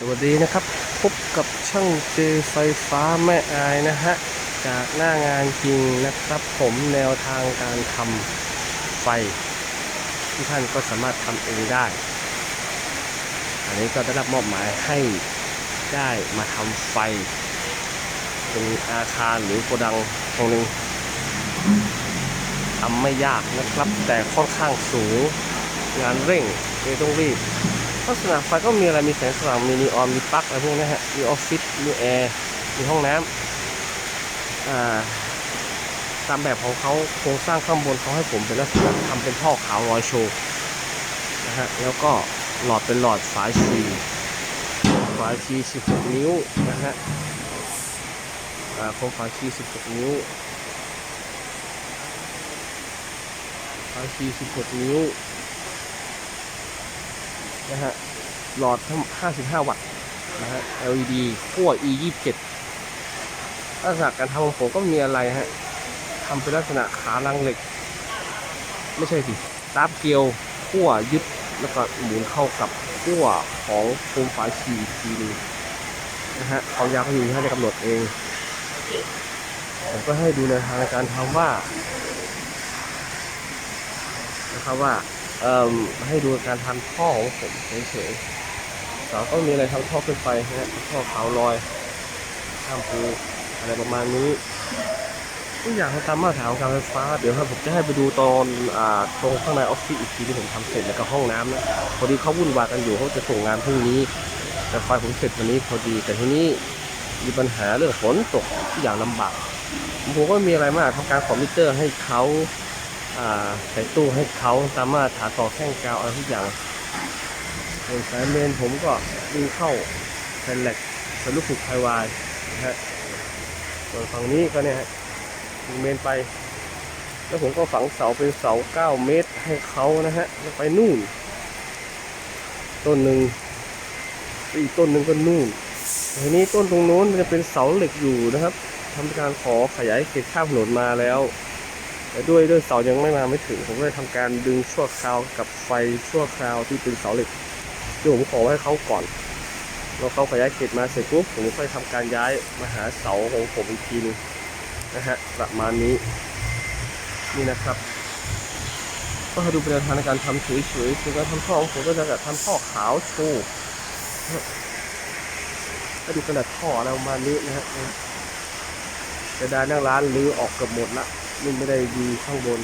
สวัสดีนะครับ พบกับช่างเจไฟฟ้าแม่อายนะฮะ จากหน้างานจริงนะครับ ผมแนวทางการทำไฟ ที่ท่านก็สามารถทำเองได้ อันนี้ก็ได้รับมอบหมายให้ได้มาทำไฟ เป็นอาคารหรือโกดังตรงหนึงทำไม่ยากนะครับ แต่ค่อนข้างสูงงานเร่งเลยต้องรีบ ลักษณะไฟก็มีอะไรมีแสงสว่างมีนีออนมีปลั๊กอะไรพวกนี้ฮะมีออฟฟิศมีแอร์มีห้องน้ำอ่าตามแบบของเขาโครงสร้างข้างบนเขาให้ผมเป็นลักษณะทำเป็นท่อขาวลอยโชว์นะฮะแล้วก็หลอดเป็นหลอดฝายชีฝาชี 16 นิ้วนะฮะอ่าโครงฝาชี 16 นิ้วฝาชี 16 นิ้ว นะฮะหลอดทั้ง 55 วัตต์นะฮะ LED ขั้ว E 27ลักษณะการทำของผมก็มีอะไรฮะทำเป็นลักษณะขาลังเหล็ก ไม่ใช่สิตาบเกลียวขั้วยึดแล้วก็หมุนเข้ากับขั้วของโคมฝาชีทีนึงนะฮะความยาวเขาอยู่ที่ท่านจะกำหนดเองผมก็ให้ดูในทางในการทำว่านะครับว่า ให้ดูการทำท่อของผมเฉยๆเสาก็มีอะไรทำท่อขึ้นไปนะท่อขาวลอยข้ามภูอะไรประมาณนี้ทุกอย่างเขาตามมาตรฐานของการไฟฟ้า เดี๋ยวครับผมจะให้ไปดูตอนอ่าตรงข้างในออฟฟิศอีกทีที่ผมทำเสร็จแล้วก็ห้องน้ำนะพอดีเขาวุ่นวายกันอยู่เขาจะส่งงานพรุ่งนี้ แต่ไฟผมเสร็จวันนี้พอดี แต่ทีนี้มีปัญหาเรื่องฝนตกทุกอย่างลำบากผมก็มีอะไรมากทำการคอมพิวเตอร์ให้เขา ใส่ตู้ให้เขาสามารถถาต่อแข้งกาวอะไรทุกอย่างส่วนสายเมนผมก็ดึงเข้าแผ่นเหล็กเป็นลูกฝึกไพวายนะฮะส่วนฝั่งนี้ก็เนี่ยฮะดึงเมนไป แล้วผมก็ฝังเสาเป็นเสา 9 เมตรให้เขานะฮะแล้วไปนู่น ต้นหนึ่งอีกต้นหนึ่งก็นู่นทีนี้ต้นตรงโน้นมันจะเป็นเสาเหล็กอยู่นะครับทำการขอขยายเขตข้ามถนนมาแล้ว แต่ด้วยด้วยเสายังไม่มาไม่ถึง ผมก็เลยทำการดึงชั่วคราวกับไฟชั่วคราวที่เป็นเสาเหล็กที่ผมขอให้เขาก่อนแล้วเขาขยายเขตมาเสร็จปุ๊บผมก็ค่อยทำการย้ายมาหาเสาของผมอีกทีหนึงนะฮะประมาณนี้นี่นะครับก็ดูเป็นทางในการทำเฉยๆคือการทำท่อของผมก็จะแบบทำท่อขาวโชว์ให้ดูขนาดท่ออะไรประมาณนี้นะฮะจะได้นั่งร้านรื้อออกเกือบหมดละ นี่ไม่ได้ดีข้างบน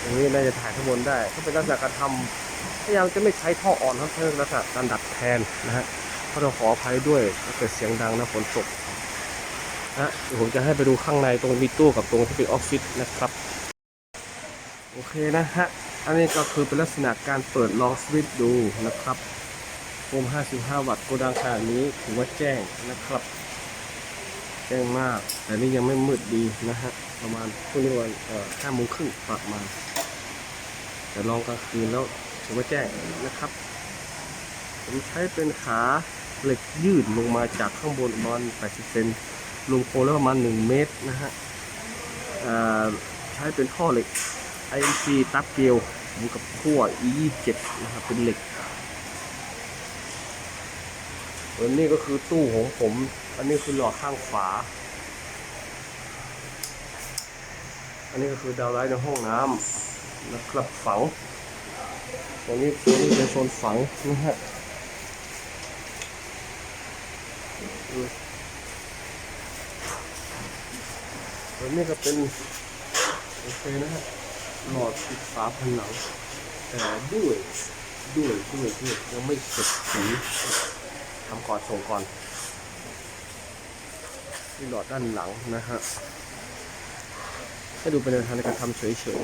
อย่างนี้น่าจะถ่ายข้างบนได้ก็เป็นลักษณะการทำพยายามจะไม่ใช้ท่ออ่อนครับใช้ลักษณะการดัดแทนนะฮะเพราะเราขออภัยด้วยถ้าเกิดเสียงดังนะฝนตกนะเดี๋ยวผมจะให้ไปดูข้างในตรงมีตู้กับตรงที่เป็นออฟฟิศนะครับ โอเคนะฮะ อันนี้ก็คือเป็นลักษณะการเปิดลองสวิตช์ดูนะครับโฟม55 วัตต์โกดังขนาดนี้ถือว่าแจ้งนะครับ แจ้งมาก แต่นี่ยังไม่มืดดีนะฮะ ประมาณพรุ่งนี้วันห้าโมงครึ่งประมาณแต่ลองกลางคืนแล้วถือว่าแจ้งนะครับ ผมใช้เป็นขาเหล็กยืดลงมาจากข้างบนประมาณ80เซนลงโคแล้วประมาณ 1 เมตรนะฮะใช้เป็นท่อเหล็ก IMC ตับเกลียวเหมือนกับขั้ว E27 นะครับเป็นเหล็กส่วนนี้ก็คือตู้ของผม อันนี้คือหลอดข้างฝาอันนี้ก็คือดาวไลท์ในห้องน้ำนะครับฝังตรงนี้ตรงนี้เป็นโซนฝังนะฮะอืมตัวนี้ก็เป็นโอเคนะฮะหลอดติดฝาผนังแต่ด้วยด้วยด้วยด้วยยังไม่เสร็จสีทำก่อนส่งก่อน ที่หลอดด้านหลังนะฮะให้ดูเป็นแนวทางในการทำเฉย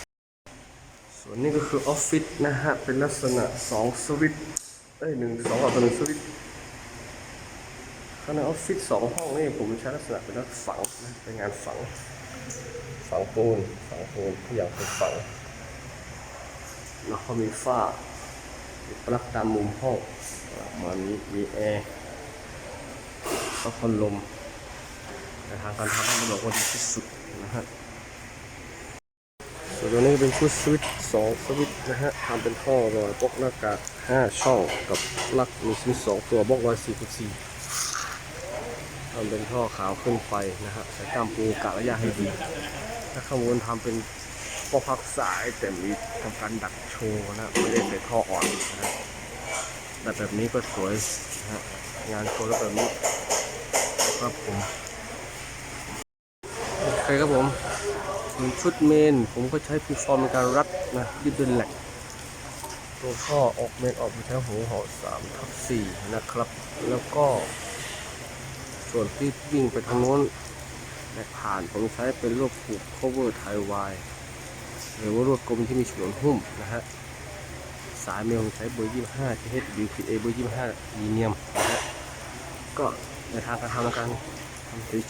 ๆ ส่วนนี้ก็คือออฟฟิศนะฮะ เป็นลักษณะ 2 สวิตเอ้ยหนึ่งสองกับหนึ่งสวิตข้างในออฟฟิศสองห้องนี่ผมใช้ลักษณะเป็นลักษณะฝังนะเป็นงานฝัง ฝังปูน ฝังปูนทุกอย่างเป็นฝัง แล้วก็มีฝ้าปลั๊กตามมุมห้องประมาณนี้มีแอร์ก็พัดลม ในทางการทำให้มันบอกว่าดีที่สุดนะฮะส่วนตัวนี้เป็นชุดสวิตสองสวิตนะฮะทำเป็นท่อรอยบล็อกหน้ากากห้าช่องกับลักมีสวิตสองตัวบล็อกรอยสี่สี่ทำเป็นท่อขาวขึ้นไฟนะฮะใช้กล้ามปูกะระยะให้ดีถ้าข้างบนทำเป็นปอกพักสายแต่มีทำการดักโชว์นะ ไม่ได้ใส่ท่ออ่อนนะฮะแต่แบบนี้ก็สวยนะฮะงานโชว์แล้วแบบนี้ครับผม โอเครับผมชุดเมน ผมก็ใช้พิฟอร์มในการรัดนะยึดเป็นแหลกตัวข้อออกเมนออกมาใช้หูหอสามทับสี่นะครับ แล้วก็ ส่วนที่วิ่งไปทางโน้นและผ่านผมใช้เป็นลวดผูก cover ไทยวายหรือว่าลวดกลมที่มีฉนวนหุ้มนะฮะสายเมลใช้เบอร์25 TH WPA เบอร์25ลีเนียมนะฮะก็ในทางการทำการทำ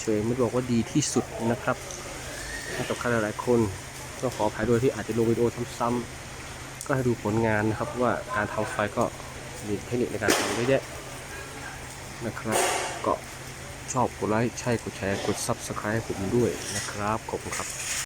เฉยๆไม่ได้บอกว่าดีที่สุดนะครับให้กับใครหลายๆคนก็ขออภัยด้วยที่อาจจะลงวิดีโอซ้ำๆก็ให้ดูผลงานนะครับว่าการทำไฟก็มีเทคนิคในการทำเยอะแยะนะครับก็ชอบกดไลค์ใช่กดแชร์กด Subscribe ผมด้วยนะครับ ขอบคุณครับ